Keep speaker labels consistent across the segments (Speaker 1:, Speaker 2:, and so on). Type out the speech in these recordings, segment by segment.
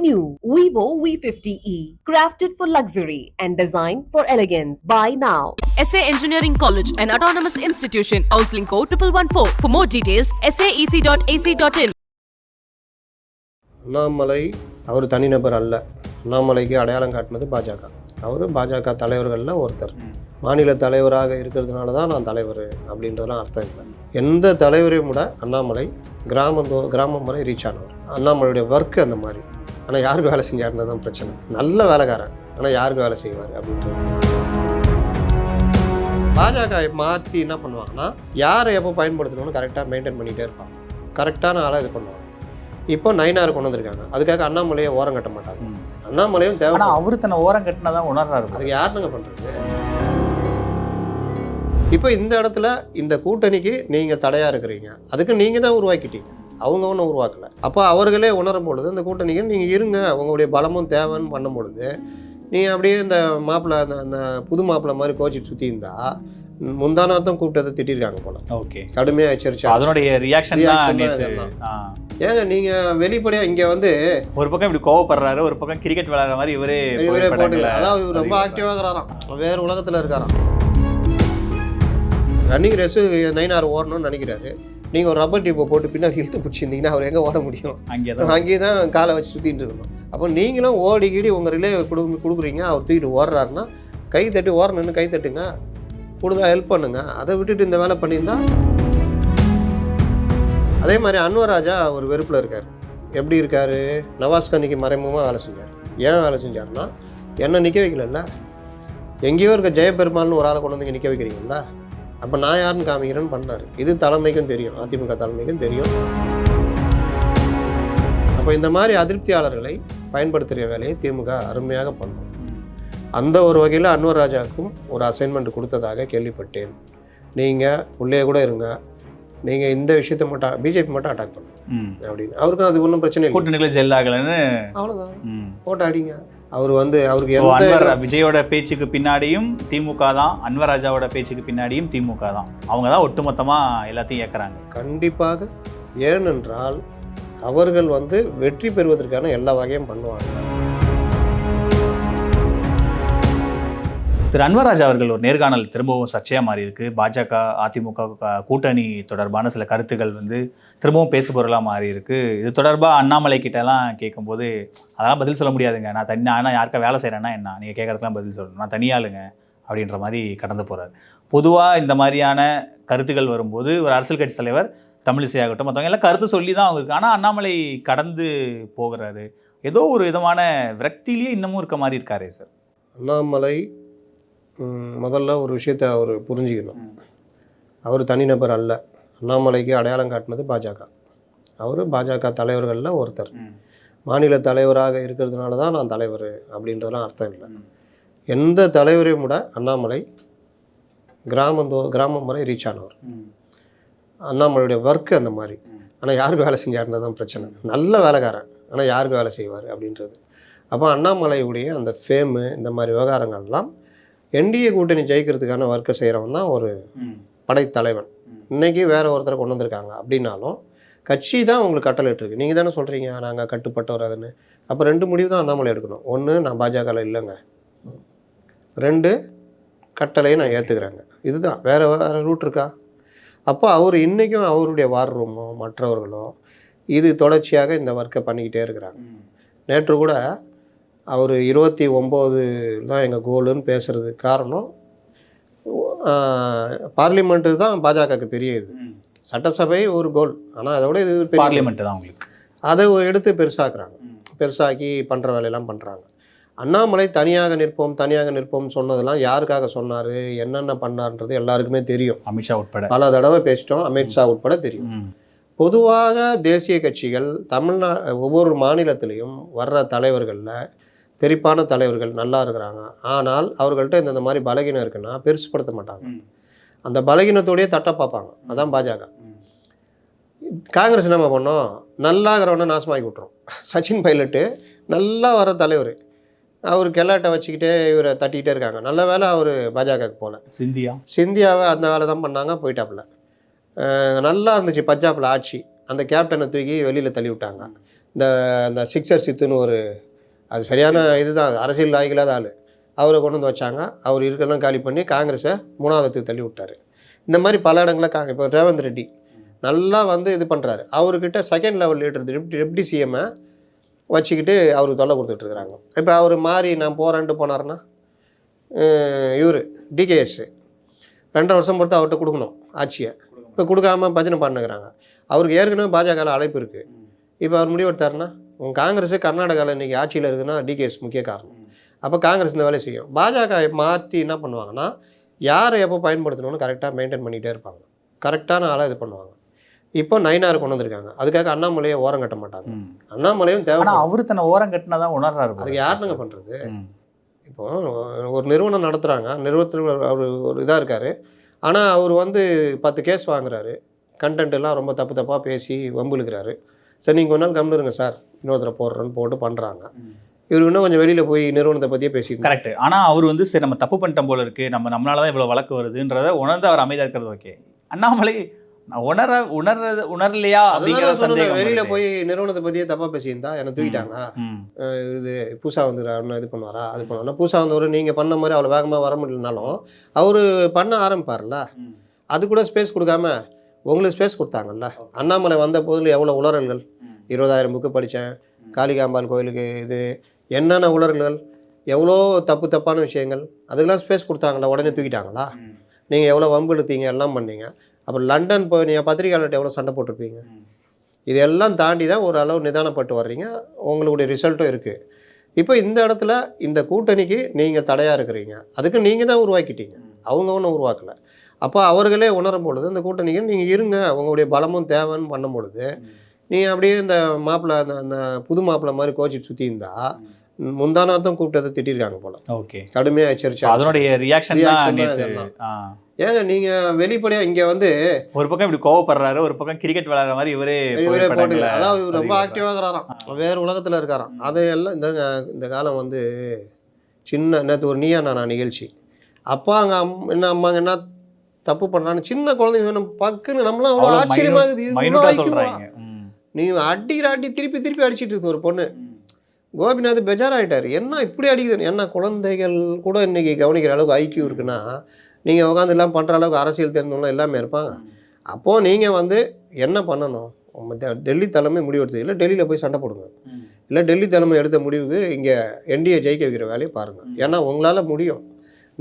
Speaker 1: new Vivo V50e, crafted for luxury and designed for elegance. Buy now.
Speaker 2: SA Engineering College, an autonomous institution. Counseling code 1114. For more details, saec.ac.in.
Speaker 3: Annamalai அவர் தனிநபர் அல்ல அண்ணாமலைக்கு அடையாளம் காட்டினது பாஜக அவர் பாஜக தலைவர்களில் ஒருத்தர் மாநில தலைவராக இருக்கிறதுனால தான் நான் தலைவர் அப்படின்றதெல்லாம் அர்த்தம் இல்லை எந்த தலைவரையும் விட அண்ணாமலை கிராமம் தோ கிராமம் வரை ரீச் ஆனவர் அண்ணாமலையுடைய ஒர்க்கு அந்த மாதிரி ஆனால் யாருக்கு வேலை செஞ்சாருன்றது தான் பிரச்சனை. நல்ல வேலைக்காரன். ஆனால் யாருக்கு வேலை செய்வார் அப்படின்றது. பாஜக மாற்றி என்ன பண்ணுவாங்கன்னா யாரை எப்போ பயன்படுத்தணும்னு கரெக்டாக மெயின்டைன் பண்ணிகிட்டே இருப்பாங்க. கரெக்டான ஆளாக இது பண்ணுவாங்க. இப்போ நைனார் கொண்டு வந்திருக்காங்க. அதுக்காக அண்ணாமலையை ஓரம் கட்ட மாட்டாங்க. அண்ணாமலையும் தேவை.
Speaker 4: அவரு தன்னை ஓரம் கட்டினதான் உணர்றாரு
Speaker 3: அதுக்கு யாருங்க பண்ணுறது இப்போ இந்த இடத்துல இந்த கூட்டணிக்கு நீங்கள் தடையாக இருக்கிறீங்க. அதுக்கு நீங்கள் தான் உருவாக்கிட்டீங்க. அவங்க ஒன்றும் உருவாக்கலை. அப்போ அவர்களே உணரும் பொழுது இந்த கூட்டணிக்கு நீங்கள் இருங்க உங்களுடைய பலமும் தேவைன்னு பண்ணும் பொழுது நீங்கள் அப்படியே இந்த மாப்பிள்ளை அந்த அந்த புது மாப்பிள்ளை மாதிரி கோச்சிட்டு சுற்றி இருந்தா முந்தானாத்தான் கூப்பிட்டதை திட்டிருக்காங்க போல.
Speaker 4: ஓகே.
Speaker 3: கடுமையாக எச்சரிச்சா.
Speaker 4: அதனுடைய ரியாக்ஷன்.
Speaker 3: ஏங்க நீங்கள் வெளிப்படையாக இங்கே வந்து
Speaker 4: ஒரு பக்கம் இப்படி கோவப்படுறாரு ஒரு பக்கம் கிரிக்கெட் விளையாடுற மாதிரி இவரே
Speaker 3: இவரே போட்டு
Speaker 4: புகைப்படங்களை
Speaker 3: அதாவது இவர் ரொம்ப ஆக்டிவாக இருக்கிறாராம். வேறு உலகத்தில் இருக்காராம். ரன்னிங் ரேஸு நைனார் ஓடணும்னு நினைக்கிறாரு. நீங்கள் ஒரு ரப்பர் டிப்பை போட்டு பின்னாடி இழுத்து பிடிச்சிருந்தீங்கன்னா அவர் எங்கே ஓட முடியும்?
Speaker 4: அங்கேதான்
Speaker 3: அங்கேயே தான் காலை வச்சு சுற்றிட்டு இருக்கணும் அப்போ நீங்களும் ஓடி கீடி உங்கள் ரிலே கொடு கொடுக்குறீங்க அவர் தூக்கிட்டு ஓடுறாருன்னா கை தட்டி ஓரணுன்னு கை தட்டுங்க. கொடுத்தா ஹெல்ப் பண்ணுங்க. அதை விட்டுட்டு இந்த வேலை பண்ணியிருந்தா அதே மாதிரி அன்வராஜா ஒரு வெறுப்பில் இருக்கார். எப்படி இருக்காரு? நவாஸ் கனிக்கு மறைமுகமாக வேலை செஞ்சார். ஏன் வேலை செஞ்சாருன்னா என்ன நிற்க வைக்கலல்ல? எங்கேயோ இருக்க ஜெயபெருமாள்னு ஒரு ஆளை கொண்டு வந்து நிற்க வைக்கிறீங்களா அப்போ நான் யாருன்னு காமிக்கிறேன்னு பண்ணார். இது தலைமைக்கும் தெரியும். அதிமுக தலைமைக்கும் தெரியும். அப்போ இந்த மாதிரி அதிருப்தியாளர்களை பயன்படுத்துகிற வேலையை திமுக அருமையாக பண்ணும். அந்த ஒரு வகையில் அன்வர் ராஜாவுக்கும் ஒரு அசைன்மெண்ட் கொடுத்ததாக கேள்விப்பட்டேன். நீங்கள் உள்ளே கூட இருங்க. நீங்கள் இந்த விஷயத்தை மட்டும் பிஜேபி மட்டும் அட்டாக் பண்ணுங்க
Speaker 4: ம்.
Speaker 3: அப்படின்னு. அவருக்கும் அது ஒன்றும் பிரச்சனை இல்லை.
Speaker 4: கூட்டணிகளை ஜெல் ஆகலைன்னு
Speaker 3: அவ்வளோதான். போட்டு அடிங்க. அவர் வந்து அவருக்கு எந்த
Speaker 4: விஜயோட பேச்சுக்கு பின்னாடியும் திமுக தான் அன்வர் ராஜாவோட பேச்சுக்கு பின்னாடியும் திமுக தான். அவங்க தான் ஒட்டுமொத்தமா எல்லாத்தையும் ஏக்குறாங்க
Speaker 3: கண்டிப்பாக. ஏனென்றால் அவர்கள் வந்து வெற்றி பெறுவதற்கான எல்லா வகையும் பண்ணுவாங்க.
Speaker 4: திரு அன்வராஜ் அவர்கள் ஒரு நேர்காணல் திரும்பவும் சர்ச்சையாக மாறி இருக்கு பாஜக அதிமுக கூட்டணி தொடர்பான சில கருத்துக்கள் வந்து திரும்பவும் பேசு பொருளாக மாறி இருக்கு இது தொடர்பாக அண்ணாமலை கிட்டலாம் கேட்கும்போது அதெல்லாம் பதில் சொல்ல முடியாதுங்க. நான் தனி ஆனால் யாருக்கா வேலை செய்கிறேன்னா என்ன? நீங்கள் கேட்கறதுக்கெல்லாம் பதில் சொல்லணும். நான் தனியாளுங்க. அப்படின்ற மாதிரி கடந்து போகிறார் பொதுவாக இந்த மாதிரியான கருத்துக்கள் வரும்போது ஒரு அரசியல் கட்சி தலைவர் தமிழிசை ஆகட்டும் மற்றவங்க எல்லாம் கருத்து சொல்லி தான் அவங்களுக்கு ஆனால் அண்ணாமலை கடந்து போகிறாரு. ஏதோ ஒரு விதமான விரக்தியிலேயே இன்னமும் இருக்க மாதிரி இருக்காரே சார்.
Speaker 3: அண்ணாமலை முதல்ல ஒரு விஷயத்தை அவர் புரிஞ்சுக்கணும். அவர் தனிநபர் அல்ல. அண்ணாமலைக்கு அடையாளம் காட்டினது பாஜக. அவர் பாஜக தலைவர்களில் ஒருத்தர். மாநில தலைவராக இருக்கிறதுனால தான் நான் தலைவர் அப்படின்றதெல்லாம் அர்த்தம் இல்லை. எந்த தலைவரையும் விட அண்ணாமலை கிராமம் தோ கிராமம் வரை ரீச் ஆனவர். அண்ணாமலையுடைய ஒர்க்கு அந்த மாதிரி. ஆனால் யாருக்கு வேலை செஞ்சாருன்றது தான் பிரச்சனை. நல்ல வேலைக்காரன். ஆனால் யாருக்கு வேலை செய்வார் அப்படின்றது. அப்போ அண்ணாமலையுடைய அந்த ஃபேமு இந்த மாதிரி விவகாரங்கள்லாம் என்டிஏ கூட்டணி ஜெயிக்கிறதுக்கான ஒர்க்கை செய்கிறவன் தான் ஒரு படைத்தலைவன். இன்னைக்கு வேற ஒருத்தரை கொண்டு வந்திருக்காங்க. அப்படின்னாலும் கட்சி தான் உங்களுக்கு கட்டளை இருக்கு நீங்கள் தானே சொல்கிறீங்க நாங்கள் கட்டுப்பட்டவர் அதுன்னு. அப்போ ரெண்டு முடிவு தான் அண்ணாமலை எடுக்கணும். ஒன்று நான் பாஜகவில் இல்லைங்க. ரெண்டு கட்டளையை நான் ஏற்றுக்கிறேங்க இதுதான். வேற வேற ரூட் இருக்கா? அப்போ அவர் இன்றைக்கும் அவருடைய வார் ரூமோ மற்றவர்களோ இது தொடர்ச்சியாக இந்த ஒர்க்கை பண்ணிக்கிட்டே இருக்கிறாங்க. நேற்று கூட அவர் இருபத்தி ஒம்பது தான் எங்கள் கோலுன்னு பேசுறதுக்கு காரணம் பார்லிமெண்ட்டு தான் பாஜகவுக்கு பெரிய இது. சட்டசபை ஒரு கோல். ஆனால் அதை விட இது ஒரு பெரிய
Speaker 4: பார்லிமெண்ட் தான் உங்களுக்கு
Speaker 3: அதை எடுத்து பெருசாக்குறாங்க. பெருசாக்கி பண்ணுற வேலையெல்லாம் பண்ணுறாங்க அண்ணாமலை தனியாக நிற்போம் தனியாக நிற்போம் சொன்னதெல்லாம் யாருக்காக சொன்னார் என்னென்ன பண்ணார்ன்றது எல்லாருக்குமே தெரியும்.
Speaker 4: அமித்ஷா உட்பட.
Speaker 3: பல தடவை பேசிட்டோம் அமித்ஷா உட்பட தெரியும். பொதுவாக தேசிய கட்சிகள் தமிழ்நா ஒவ்வொரு மாநிலத்திலையும் வர்ற தலைவர்களில் பெரிப்பான தலைவர்கள் நல்லா இருக்கிறாங்க. ஆனால் அவர்கள்ட்ட இந்த இந்த மாதிரி பலகீனம் இருக்குன்னா பெருசுப்படுத்த மாட்டாங்க. அந்த பலகீனத்தோடயே தட்ட பார்ப்பாங்க. அதான் பாஜக. காங்கிரஸ் என்ன பண்ணோம்? நல்லா இருக்கிறவனை நாசமாக்கி விட்றோம் சச்சின் பைலட்டு நல்லா வர தலைவர். அவர் கெல்லாட்டை வச்சுக்கிட்டே இவரை தட்டிக்கிட்டே இருக்காங்க. நல்ல வேளை அவர் பாஜகவுக்கு போகல.
Speaker 4: சிந்தியா?
Speaker 3: சிந்தியாவை அந்த வேலை தான் பண்ணாங்க போயிட்டாப்புல. நல்லா இருந்துச்சு பஞ்சாப்ல ஆட்சி. அந்த கேப்டனை தூக்கி வெளியில் தள்ளி விட்டாங்க. இந்த இந்த சிக்ஸர் சித்துன்னு ஒரு அது சரியான இதுதான். அரசியல் ஆகிக்கலாத ஆள். அவரை கொண்டு வந்து வச்சாங்க. அவர் இருக்கிறதெல்லாம் காலி பண்ணி காங்கிரஸை மூணாவதுக்கு தள்ளி விட்டார். இந்த மாதிரி பல இடங்களில் காங்க இப்போ ரேவந்த் ரெட்டி நல்லா வந்து இது பண்ணுறாரு அவர்கிட்ட second level leader deputy deputy சிஎம்மை வச்சுக்கிட்டு அவருக்கு தொல்லை கொடுத்துட்ருக்குறாங்க இப்போ அவர் மாறி நான் போகிறேன்ட்டு போனாருன்னா இவர் டிகேஎஸ் ரெண்டரை வருஷம் பொறுத்து அவர்கிட்ட கொடுக்கணும் ஆட்சியை. இப்போ கொடுக்காம பஜனை பண்ணுகிறாங்க அவருக்கு ஏற்கனவே பாஜகவில் அழைப்பு இருக்குது இப்போ அவர் முடிவெடுத்தாருன்னா காங்கிரஸ் கர்நாடகாவில் இன்றைக்கி ஆட்சியில் இருக்குதுன்னா டிகேஎஸ் முக்கிய காரணம். அப்போ காங்கிரஸ் இந்த வேலையை செய்யும். பாஜக மாற்றி என்ன பண்ணுவாங்கன்னா யாரை எப்போ பயன்படுத்தணும்னு கரெக்டாக மெயின்டைன் பண்ணிகிட்டே இருப்பாங்க. கரெக்டான ஆளாக இது பண்ணுவாங்க. இப்போ நைனார் கொண்டு வந்திருக்காங்க. அதுக்காக அண்ணாமலையை ஓரம் கட்ட மாட்டாங்க. அண்ணாமலையும் தேவை.
Speaker 4: அவரு தன்னை ஓரம் கட்டினாதான் உணர்றாரு போல.
Speaker 3: அதுக்கு யாருங்க பண்ணுறது. இப்போ ஒரு நிறுவனம் நடத்துகிறாங்க நிறுவனத்தில் அவர் ஒரு இதாக இருக்கார். ஆனால் அவர் வந்து பத்து கேஸ் வாங்குறாரு. கண்டென்ட் எல்லாம் ரொம்ப தப்பு தப்பாக பேசி வம்புழுக்கிறாரு சரி நீங்கள் ஒரு நாள் கம்னு இருங்க சார். இன்னொருத்தரை போடுறேன்னு போட்டு பண்ணுறாங்க இவர் இன்னும் கொஞ்சம் வெளியில் போய் நிறுவனத்தை பற்றியே பேசிட்டு
Speaker 4: கரெக்ட் ஆனா அவர் வந்து சரி நம்ம தப்பு பண்ணிட்டோம் போல இருக்கு. நம்ம நம்மளால தான் இவ்வளவு வழக்கு வருதுன்றத உணர்ந்து அவர் அமைதியா இருக்கிறது ஓகே அண்ணாமலை உணர உணர்றது உணரலையா அப்படிங்கிற சந்தேகம்
Speaker 3: வெளியில். போய் நிறுவனத்தை பற்றியே தப்பாக பேசியிருந்தா என்னை தூக்கிட்டாங்க. இது பூசா வந்து இது பண்ணுவாரா? அது பண்ணுவாரா பூசா வந்தவர் நீங்கள் பண்ண மாதிரி அவ்வளோ வேகமாக வர முடியலனாலும் அவர் பண்ண ஆரம்பிப்பார்ல. அது கூட ஸ்பேஸ் கொடுக்காம உங்களுக்கு ஸ்பேஸ் கொடுத்தாங்கல்ல. அண்ணாமலை வந்த போதில் எவ்வளோ உளறல்கள். இருபதாயிரம் புக்கு படித்தேன். காளிகாம்பாள் கோயிலுக்கு இது. என்னென்ன உலர்கள் எவ்வளோ தப்பு தப்பான விஷயங்கள்? அதுக்கெல்லாம் ஸ்பேஸ் கொடுத்தாங்களா? உடனே தூக்கிட்டாங்களா? நீங்கள் எவ்வளோ வம்பு எடுத்தீங்க? எல்லாம் பண்ணீங்க. அப்புறம் லண்டன் போய் நீங்கள் பத்திரிகையாளர்கிட்ட எவ்வளோ சண்டை போட்டிருப்பீங்க? இதெல்லாம் தாண்டி தான் ஒரு அளவு நிதானப்பட்டு வர்றீங்க. உங்களுடைய ரிசல்ட்டும் இருக்குது இப்போ இந்த இடத்துல இந்த கூட்டணிக்கு நீங்கள் தடையாக இருக்கிறீங்க. அதுக்கு நீங்கள் தான் உருவாக்கிட்டீங்க. அவங்க ஒன்றும் உருவாக்கலை. அப்போ அவர்களே உணரும் பொழுது இந்த கூட்டணிக்கு நீங்கள் இருங்க. உங்களுடைய பலமும் தேவைன்னு பண்ணும் பொழுது நீங்கள் அப்படியே இந்த மாப்பிள்ளை அந்த அந்த புது மாப்பிள்ளை மாதிரி கோச்சிட்டு சுற்றி இருந்தா முந்தானாத்தான் கூப்பிட்டதை திட்டிருக்காங்க போல.
Speaker 4: ஓகே.
Speaker 3: கடுமையாக எச்சரிச்சா.
Speaker 4: அதனுடைய ரியாக்ஷன்.
Speaker 3: ஏங்க நீங்கள் வெளிப்படையாக இங்கே வந்து
Speaker 4: ஒரு பக்கம் இப்படி கோவப்படுறாரு ஒரு பக்கம் கிரிக்கெட் விளையாடுற மாதிரி இவரே
Speaker 3: இவரே போட்டு அதாவது இவர் ரொம்ப. ஆக்டிவாக இருக்கிறாராம். வேறு உலகத்தில் இருக்காராம். அது எல்லாம் இந்த இந்த காலம் வந்து சின்ன நேற்று ஒரு நீயா நானா நிகழ்ச்சி. அப்பா அங்கே என்ன அம்மாங்க என்ன தப்பு பண்ணுறான்னு சின்ன குழந்தைங்க பக்குன்னு நம்மளாம் அவ்வளோ
Speaker 4: அவ்வளவு
Speaker 3: நீ அடிக்கிற அடி திருப்பி திருப்பி அடிச்சிட்டு இருக்கு ஒரு பொண்ணு. கோபிநாத் பெஜாராயிட்டார். என்ன இப்படி அடிக்குது என்ன குழந்தைகள் கூட இன்னைக்கு கவனிக்கிற அளவுக்கு ஐக்கியம் இருக்குன்னா நீங்கள் உட்காந்து எல்லாம் பண்ணுற அளவுக்கு அரசியல் தெரிஞ்சவங்களாம் எல்லாமே இருப்பாங்க. அப்போது நீங்கள் வந்து என்ன பண்ணணும்? டெல்லி தலைமை முடிவெடுத்து இல்லை டெல்லியில் போய் சண்டை போடுங்க. இல்லை டெல்லி தலைமை எடுத்த முடிவுக்கு இங்கே என்டிஏ ஜெயிக்க வைக்கிற வேலையை பாருங்கள் ஏன்னா உங்களால் முடியும்.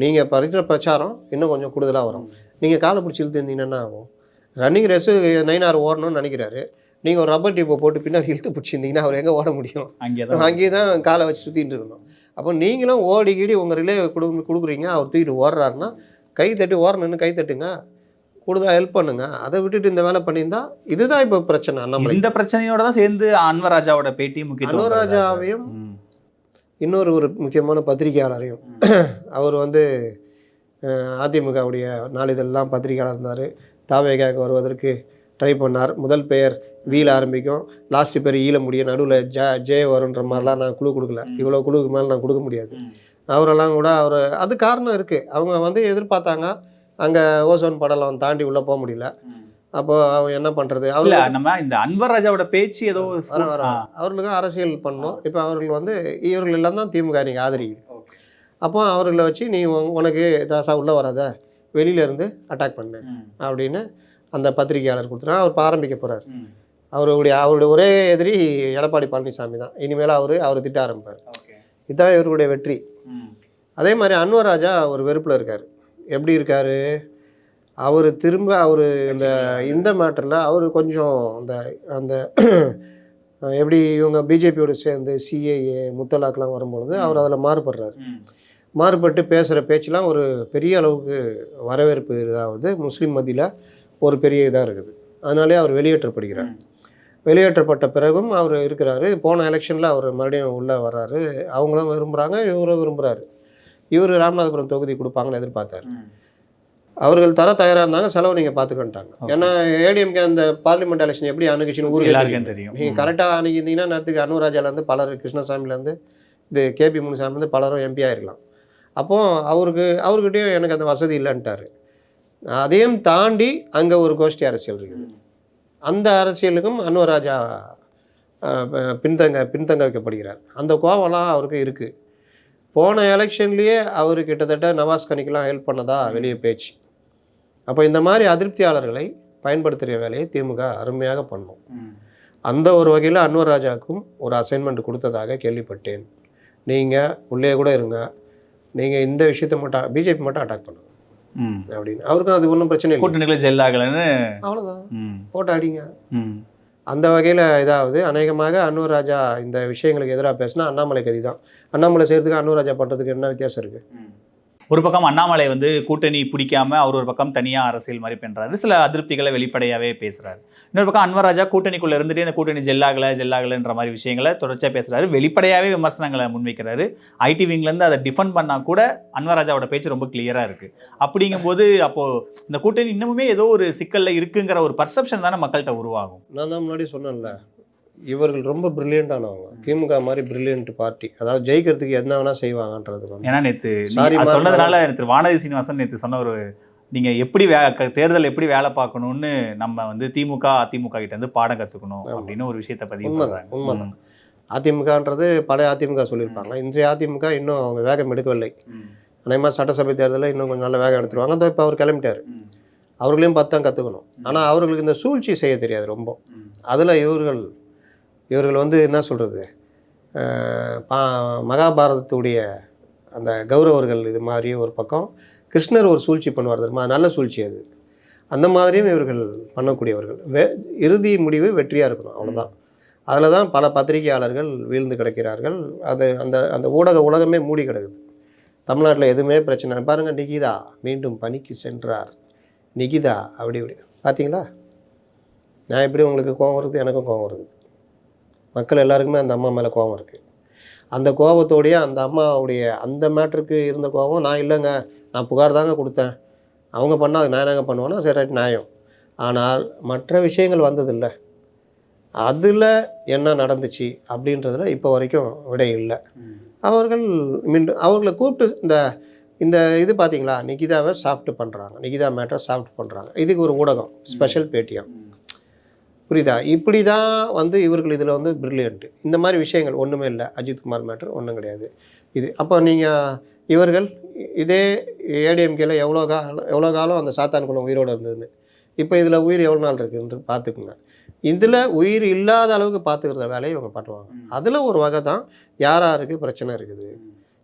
Speaker 3: நீங்கள் பறிக்கிற பிரச்சாரம் இன்னும் கொஞ்சம் கூடுதலாக வரும். நீங்கள் காலை பிடிச்சி இழுத்து இருந்தீங்கன்னா ஆகும்? ரன்னிங் ரேஸு நைனார் ஓடணும்னு நினைக்கிறாரு. நீங்கள் ஒரு ரப்பர் டியூப்பை போட்டு பின்னாடி இழுத்து பிடிச்சிருந்தீங்கன்னா அவர் எங்கே ஓட முடியும்? அங்கேயே தான் காலை வச்சு சுற்றிட்டு இருக்கணும் அப்போ நீங்களும் ஓடி கீடி உங்கள் ரிலே கொடு கொடுக்குறீங்க அவர் தூக்கிட்டு ஓடுறாருன்னா கை தட்டி ஓரணுன்னு கை தட்டுங்க. கூடுதலாக ஹெல்ப் பண்ணுங்க. அதை விட்டுட்டு இந்த வேலை பண்ணியிருந்தா இதுதான் இப்போ பிரச்சனை அண்ணாமலை
Speaker 4: இந்த பிரச்சனையோட தான் சேர்ந்து அன்வராஜாவோட பேட்டி முக்கியத்துவம் பெறுதா சார்?
Speaker 3: அனுராஜாவையும்
Speaker 4: ம்.
Speaker 3: இன்னொரு ஒரு முக்கியமான பத்திரிகையாளரையும் அவர் வந்து அதிமுகவுடைய நாளிதழெல்லாம் பத்திரிகையாளர் இருந்தார். தாவேகாவுக்கு வருவதற்கு ட்ரை பண்ணார். முதல் பெயர் வீல ஆரம்பிக்கும். லாஸ்ட் பேர் ஈல முடியும் நடுவில் ஜ ஜே வருன்ற மாதிரிலாம் நான் குழு கொடுக்கல. இவ்வளோ குழுக்கு மேலே நான் கொடுக்க முடியாது. அவரெல்லாம் கூட அவர் அது காரணம் இருக்குது அவங்க வந்து எதிர்பார்த்தாங்க அங்கே ஓசோன் படலம் தாண்டி உள்ளே போக முடியல. அப்போ அவங்க என்ன பண்ணுறது அவர்
Speaker 4: நம்ம இந்த அன்வர் ராஜாவோட பேச்சு ஏதோ.
Speaker 3: அவர்களுக்கும் அரசியல் பண்ணோம் இப்போ அவர்கள் வந்து இவர்கள் எல்லாம் தான் திமுக நீங்கள் ஆதரிக்குது. அப்போ அவர்களை வச்சு நீ உன்- உனக்கு தாசா உள்ளே வராத. வெளியில இருந்து அட்டாக் பண்ணு. அப்படின்னு அந்த பத்திரிகையாளர் கொடுத்துட்டா அவர் ஆரம்பிக்க போகிறார். அவருடைய அவருடைய ஒரே எதிரி எடப்பாடி பழனிசாமி தான் இனிமேல் அவர் அவர் திட்ட ஆரம்பிப்பார். இதுதான் இவருடைய வெற்றி. அதே மாதிரி அன்வர் ராஜா ஒரு வெறுப்பில் இருக்கார் எப்படி இருக்கார் அவர் திரும்ப அவர் இந்த இந்த மேட்டரில் அவர் கொஞ்சம் அந்த அந்த எப்படி இவங்க பிஜேபியோட சேர்ந்து சிஏஏ முத்தலாக்கெலாம் வரும்பொழுது அவர் அதில் மாறுபடுறாரு. மாறுபட்டு பேசுகிற பேச்செலாம் ஒரு பெரிய அளவுக்கு வரவேற்பு இதாவது முஸ்லீம் மத்தியில் ஒரு பெரிய இதாக இருக்குது. அதனாலே அவர் வெளியேற்றப்படுகிறார். வெளியேற்றப்பட்ட பிறகும் அவர் இருக்கிறாரு. போன எலெக்ஷனில் அவர் மறுபடியும் உள்ளே வர்றாரு. அவங்களும் விரும்புகிறாங்க இவரும் விரும்புகிறாரு இவர் ராமநாதபுரம் தொகுதி கொடுப்பாங்கன்னு எதிர்பார்த்தாரு. அவர்கள் தர தயாராக இருந்தாங்க செலவு நீங்கள் பார்த்துக்கிட்டாங்க. ஏன்னா ஏடிஎம்கே அந்த பார்லிமெண்ட் எலெக்ஷன் எப்படி அணுகுச்சுன்னு ஊருக்கு
Speaker 4: தெரியும்.
Speaker 3: நீங்கள். கரெக்டாக அணுகிருந்தீங்கன்னா நேரத்துக்கு அனுராஜாலேருந்து பலர் கிருஷ்ணசாமிலேருந்து இது கேபி முனுசாமிலேருந்து பலரும் எம்பி ஆயிருக்கலாம். அப்போ அவருக்கு அவர்கிட்டயும் எனக்கு அந்த வசதி இல்லைன்ட்டாரு. அதையும் தாண்டி அங்கே ஒரு கோஷ்டி அரசியல் இருக்குது. அந்த அரசியலுக்கும் அன்வராஜா பின்தங்க பின்தங்க வைக்கப்படுகிறார் அந்த கோவம்லாம் அவருக்கு இருக்குது போன எலெக்ஷன்லேயே அவர் கிட்டத்தட்ட நவாஸ் கனிக்கெலாம் ஹெல்ப் பண்ணதா வெளியே பேச்சு. அப்போ இந்த மாதிரி அதிருப்தியாளர்களை பயன்படுத்துகிற வேலையை திமுக அருமையாக பண்ணும். அந்த ஒரு வகையில் அன்வர் ராஜாவுக்கும் ஒரு அசைன்மெண்ட் கொடுத்ததாக கேள்விப்பட்டேன். நீங்கள் உள்ளே கூட இருங்க. நீங்கள் இந்த விஷயத்தை மட்டும் பிஜேபி மட்டும் அட்டாக் பண்ணுங்க. அப்படின்னு. அவருக்கும் அது ஒன்றும் பிரச்சனை இல்லை.
Speaker 4: கூட்டணிகள் ஜெல் ஆகலைன்னு
Speaker 3: அவ்வளோதான் போட்டு அடிங்க. அந்த வகையில் இதாவது அநேகமாக அன்வர் ராஜா இந்த விஷயங்களுக்கு எதிராக பேசினா அண்ணாமலை கதி தான் அண்ணாமலை செய்கிறதுக்கு அன்வர் ராஜா பண்ணுறதுக்கு என்ன வித்தியாசம் இருக்குது
Speaker 4: ஒரு பக்கம் அண்ணாமலை வந்து கூட்டணி பிடிக்காம அவர் ஒரு பக்கம் தனியாக அரசியல் மாதிரி பண்ணுறாரு சில அதிருப்திகளை வெளிப்படையாகவே பேசுகிறாரு இன்னொரு பக்கம் அன்வராஜா கூட்டணிக்குள்ளே இருந்துட்டு இந்த கூட்டணி ஜெல்லாகலை ஜெல்லாகலைன்ற மாதிரி விஷயங்களை தொடர்ச்சியாக பேசுகிறாரு வெளிப்படையாகவே விமர்சனங்களை முன்வைக்கிறாரு. ஐடி விங்லேருந்து அதை டிஃபெண்ட் பண்ணால் கூட அன்வராஜாவோட பேச்சு ரொம்ப கிளியராக இருக்குது அப்படிங்கும்போது அப்போது இந்த கூட்டணி இன்னமுமே ஏதோ ஒரு சிக்கலில் இருக்குங்கிற ஒரு பர்செப்ஷன் தானே மக்கள்கிட்ட உருவாகும்.
Speaker 3: நான் தான் முன்னாடி சொன்னேன்ல இவர்கள் ரொம்ப பிரில்லியண்டானவங்க திமுக மாதிரி பிரில்லியன்ட் பார்ட்டி அதாவது ஜெயிக்கிறதுக்கு என்ன வேணால் செய்வாங்கன்றது
Speaker 4: ஏன்னா
Speaker 3: மாறி
Speaker 4: சொன்னதுனால நேற்று வானதி சீனிவாசன் நேற்று சொன்ன ஒரு நீங்க எப்படி வே தேர்தல் எப்படி வேலை பார்க்கணும்னு நம்ம வந்து திமுக அதிமுக கிட்ட இருந்து பாடம் கத்துக்கணும்
Speaker 3: ஆமா.
Speaker 4: அப்படின்னு ஒரு விஷயத்த பதிவு
Speaker 3: உண்மைதான். உண்மைதான். அதிமுகன்றது பழைய அதிமுக சொல்லியிருப்பாங்க. இன்றைய அதிமுக இன்னும் அவங்க வேகம் எடுக்கவில்லை. அநேகமாக சட்டசபை தேர்தலில் இன்னும் கொஞ்சம் நல்ல வேகம் எடுத்துருவாங்க. அந்த இப்போ அவர் கிளம்பிட்டார். அவர்களையும் பார்த்து தான் கற்றுக்கணும் ஆனால் அவர்களுக்கு இந்த சூழ்ச்சி செய்ய தெரியாது ரொம்ப. அதில் இவர்கள் இவர்கள் வந்து என்ன சொல்கிறது பா மகாபாரதத்துடைய அந்த கௌரவர்கள் இது மாதிரி ஒரு பக்கம் கிருஷ்ணர் ஒரு சூழ்ச்சி பண்ணுவார் தெரியுமா? நல்ல சூழ்ச்சி அது. அந்த மாதிரியும் இவர்கள் பண்ணக்கூடியவர்கள். வே இறுதி முடிவு வெற்றியாக இருக்கணும் அவ்வளோதான் அதில் தான் பல பத்திரிகையாளர்கள் வீழ்ந்து கிடக்கிறார்கள். அது அந்த அந்த ஊடக உலகமே மூடி கிடக்குது. தமிழ்நாட்டில் எதுவுமே பிரச்சனை இல்லை. பாருங்க நிகிதா மீண்டும் பணிக்கு சென்றார். நிகிதா அப்படி இப்படி. பார்த்தீங்களா நான் எப்படி உங்களுக்கு கோவம் வருது? எனக்கும் கோவம் வருது. மக்கள் எல்லாருக்குமே அந்த அம்மா மேலே கோவம் இருக்குது அந்த கோபத்தோடைய அந்த அம்மாவுடைய அந்த மேட்ருக்கு இருந்த கோபம் நான் இல்லைங்க நான் புகார் தாங்க கொடுத்தேன். அவங்க பண்ணால் அது நான் என்னங்க பண்ணுவேன்னா சரி ரைட் நியாயம் ஆனால் மற்ற விஷயங்கள் வந்ததில்லை. அதில் என்ன நடந்துச்சு அப்படின்றதுல இப்போ வரைக்கும் விடை இல்லை. அவர்கள் மீண்டும் அவர்களை கூப்பிட்டு இந்த இந்த இது பார்த்தீங்களா நிகிதாவை சாஃப்ட் பண்ணுறாங்க நிகிதா மேட்டரை சாஃப்ட் பண்ணுறாங்க இதுக்கு ஒரு ஊடகம் ஸ்பெஷல் பேட்டியம் புரியுதா? இப்படி தான் வந்து இவர்கள் இதில் வந்து பிரில்லியன்ட்டு இந்த மாதிரி விஷயங்கள் ஒன்றுமே இல்லை. அஜித்குமார் மேட்டர் ஒன்றும் கிடையாது. இது அப்போ நீங்கள் இவர்கள் இதே ஏடிஎம்கேல எவ்வளோ காலம் எவ்வளோ காலம் அந்த சாத்தான் குளம் உயிரோடு இருந்ததுன்னு. இப்போ இதில் உயிர் எவ்வளோ நாள் இருக்குன்னு பார்த்துக்குங்க. இதில் உயிர் இல்லாத அளவுக்கு பார்த்துக்கிற வேலையை இவங்க பண்ணுவாங்க அதில் ஒரு வகை தான் யார் யாருக்கு பிரச்சனை இருக்குது?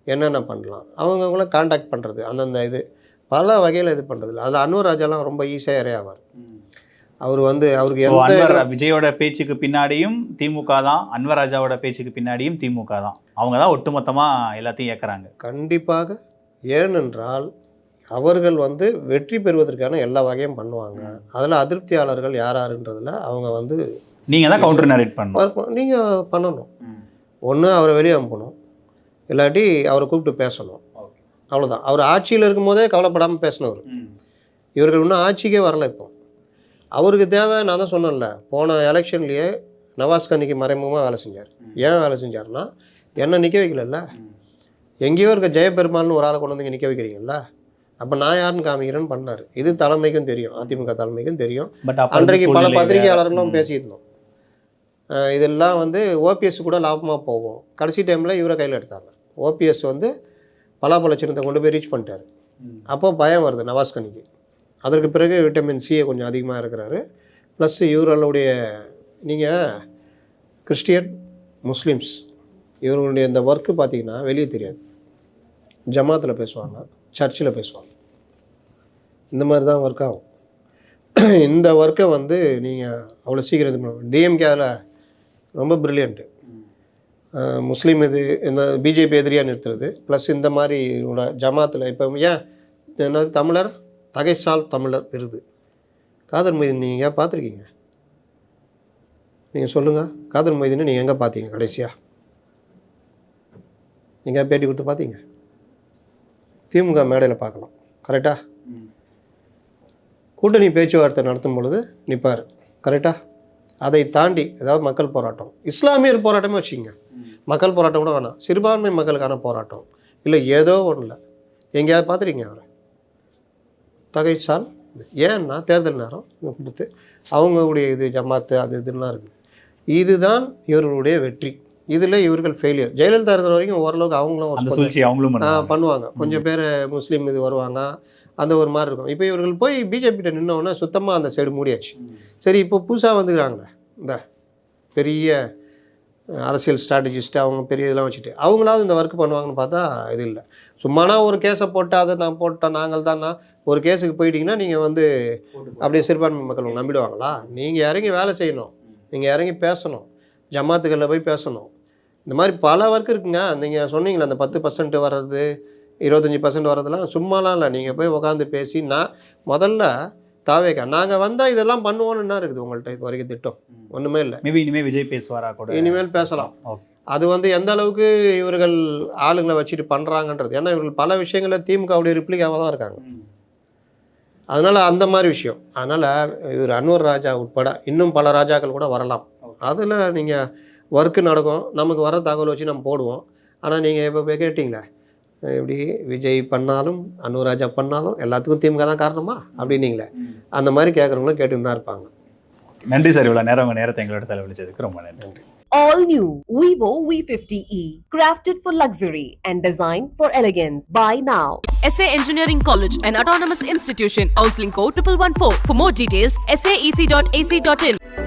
Speaker 3: என்னென்ன பண்ணலாம்? அவங்கவுங்கள காண்டாக்ட் பண்ணுறது அந்தந்த இது. பல வகையில் இது பண்ணுறது அதில் அன்வர் ராஜாலாம் ரொம்ப ஈஸியாக இறையாவார் அவர் வந்து அவருக்கு எந்த
Speaker 4: விஜயோட பேச்சுக்கு பின்னாடியும் திமுக தான். அன்வர் ராஜாவோட பேச்சுக்கு பின்னாடியும் திமுக தான். அவங்க தான் ஒட்டுமொத்தமா எல்லாத்தையும் இயக்குறாங்க.
Speaker 3: கண்டிப்பாக. ஏனென்றால் அவர்கள் வந்து வெற்றி பெறுவதற்கான எல்லா வகையும் பண்ணுவாங்க. அதில் அதிருப்தியாளர்கள் யார் யாருன்றதுல அவங்க வந்து
Speaker 4: நீங்க தான் கவுண்டர் நரேட் பண்ணணும்.
Speaker 3: நீங்கள் பண்ணணும். ஒன்று அவரை வெளியே அனுப்பணும். இல்லாட்டி அவரை கூப்பிட்டு பேசணும். அவ்வளோதான் அவர் ஆட்சியில் இருக்கும்போதே கவலைப்படாமல் பேசினவர். இவர்கள் இன்னும் ஆட்சிக்கே வரல இப்போ. அவருக்கு தேவை நான் தான் சொன்னேன்ல போன எலெக்ஷன்லேயே நவாஸ் கனிக்கு மறைமுகமாக வேலை செஞ்சார். ஏன் வேலை செஞ்சார்னா என்ன நிற்க வைக்கலல்ல. எங்கேயோ இருக்க ஜெயபெருமாள்னு ஒரு ஆளை கொண்டு வந்து நிற்க வைக்கிறீங்கல்ல அப்போ நான் யாருன்னு காமிக்கிறேன்னு பண்ணார். இது தலைமைக்கும் தெரியும் அதிமுக தலைமைக்கும் தெரியும். அன்றைக்கு பல பத்திரிகையாளர்களும் பேசியிருந்தோம். இதெல்லாம் வந்து ஓபிஎஸ் கூட லாபமாக போகும். கடைசி டைமில் இவரை கையில் எடுத்தாங்க. ஓபிஎஸ் வந்து பலாப்பழ சின்னத்தை கொண்டு போய் ரீச் பண்ணிட்டாரு. அப்போ பயம் வருது நவாஸ் கனிக்கு அதற்கு பிறகு விட்டமின் சியை கொஞ்சம் அதிகமாக இருக்கிறாரு. ப்ளஸ் இவர்களுடைய நீங்கள் கிறிஸ்டியன் முஸ்லீம்ஸ் இவர்களுடைய இந்த ஒர்க்கு பார்த்தீங்கன்னா வெளியே தெரியாது. ஜமாத்தில் பேசுவாங்க சர்ச்சில் பேசுவாங்க. இந்த மாதிரி தான் ஒர்க் ஆகும். இந்த ஒர்க்கை வந்து நீங்கள் அவ்வளோ சீக்கிரம் இது பண்ணுவோம் டிஎம்கே அதில் ரொம்ப ப்ரில்லியண்ட்டு முஸ்லீம் இது இந்த பிஜேபி எதிரியாக நிறுத்துறது. ப்ளஸ் இந்த மாதிரி ஜமாத்தில் இப்போ ஏன் என்னது தமிழர்? தகைசால் தமிழர் விருது. காதர் மொய்தீன் நீங்கள் பார்த்துருக்கீங்க? நீங்கள் சொல்லுங்கள் காதர் மொய்தீனை நீங்கள் எங்கே பார்த்தீங்க கடைசியாக நீங்கள் பேட்டி கொடுத்து பார்த்தீங்க? திமுக மேடையில் பார்க்கலாம். கரெக்டாக கூட்டணி பேச்சுவார்த்தை நடத்தும் பொழுது நிற்பார் கரெக்டாக அதை தாண்டி அதாவது மக்கள் போராட்டம். இஸ்லாமியர் போராட்டமே வச்சுங்க மக்கள் போராட்டம் கூட வேணாம். சிறுபான்மை மக்களுக்கான போராட்டம். இல்லை ஏதோ ஒன்றில். எங்கேயாவது பார்த்துருக்கீங்க அவரை? தகைசால் ஏன்னா தேர்தல் நேரம் கொடுத்து அவங்களுடைய இது ஜமாத்து அது இதுலாம் இருக்குது. இதுதான் இவர்களுடைய வெற்றி. இதில் இவர்கள் ஃபெயிலியர் ஜெயலலிதா இருக்கிற வரைக்கும் ஓரளவுக்கு அவங்களும்
Speaker 4: அவங்களும் பண்ணுவாங்க.
Speaker 3: கொஞ்சம் பேர் முஸ்லீம் இது வருவாங்க. அந்த ஒரு மாதிரி இருக்கும். இப்போ இவர்கள் போய் பிஜேபிகிட்ட நின்னோடனே சுத்தமாக அந்த சைடு மூடியாச்சு. சரி இப்போ புதுசாக வந்துக்கிறாங்களே. இந்த பெரிய அரசியல் ஸ்ட்ராட்டஜிஸ்ட்டு அவங்க பெரிய இதெல்லாம் வச்சுட்டு. அவங்களாவது இந்த ஒர்க் பண்ணுவாங்கன்னு பார்த்தா இது இல்லை. சும்மானா ஒரு கேஸை போட்டு அதை நான் போட்டேன் நாங்கள் தானா? ஒரு கேஸுக்கு போயிட்டீங்கன்னா நீங்கள் வந்து அப்படியே சிறுபான்மை மக்கள் உங்களை நம்பிடுவாங்களா? நீங்கள் இறங்கி வேலை செய்யணும். நீங்கள் இறங்கி பேசணும். ஜமாத்துகளில் போய் பேசணும். இந்த மாதிரி பல ஒர்க் இருக்குங்க. நீங்கள் சொன்னீங்களே அந்த பத்து பர்சன்ட் வர்றது இருபத்தஞ்சி பர்சன்ட் வர்றதெல்லாம் சும்மாலாம் இல்லை. நீங்கள் போய் உட்காந்து பேசி நான் முதல்ல தாவேக்கா நாங்கள் வந்தால் இதெல்லாம் பண்ணுவோன்னு என்ன இருக்குது உங்கள்கிட்ட இது வரைக்கும் திட்டம்? ஒன்றுமே இல்லை.
Speaker 4: மேபி இனிமே விஜய் பேசுவாரா கூட?
Speaker 3: இனிமேல் பேசலாம். அது வந்து எந்த அளவுக்கு இவர்கள் ஆளுங்களை வச்சுட்டு பண்ணுறாங்கன்றது ஏன்னா இவர்கள் பல விஷயங்களில் திமுகவுடைய ரிப்ளிகாவாக தான் இருக்காங்க. அதனால் அந்த மாதிரி விஷயம். அதனால் இவர் அன்வர் ராஜா உட்பட இன்னும் பல ராஜாக்கள் கூட வரலாம். அதில் நீங்கள் ஒர்க்கு நடக்கும். நமக்கு வர தகவல் வச்சு நம்ம போடுவோம். ஆனால் நீங்கள் இப்போ கேட்டிங்களே எப்படி விஜய் பண்ணாலும் அன்வர் ராஜா பண்ணாலும் எல்லாத்துக்கும் திமுக தான் காரணமா அப்படின்னீங்களே அந்த மாதிரி கேட்குறவங்களும் கேட்டுன்னு தான் இருப்பாங்க
Speaker 4: நன்றி சார் இவ்வளவு நேரம் உங்க நேரத்தை எங்களோட செலவழிச்சதுக்கு ரொம்ப நன்றி
Speaker 1: All new Vivo V50e, crafted for luxury and designed for elegance. Buy now.
Speaker 2: SA Engineering College, an autonomous institution. Counseling code 1114. For more details, saec.ac.in.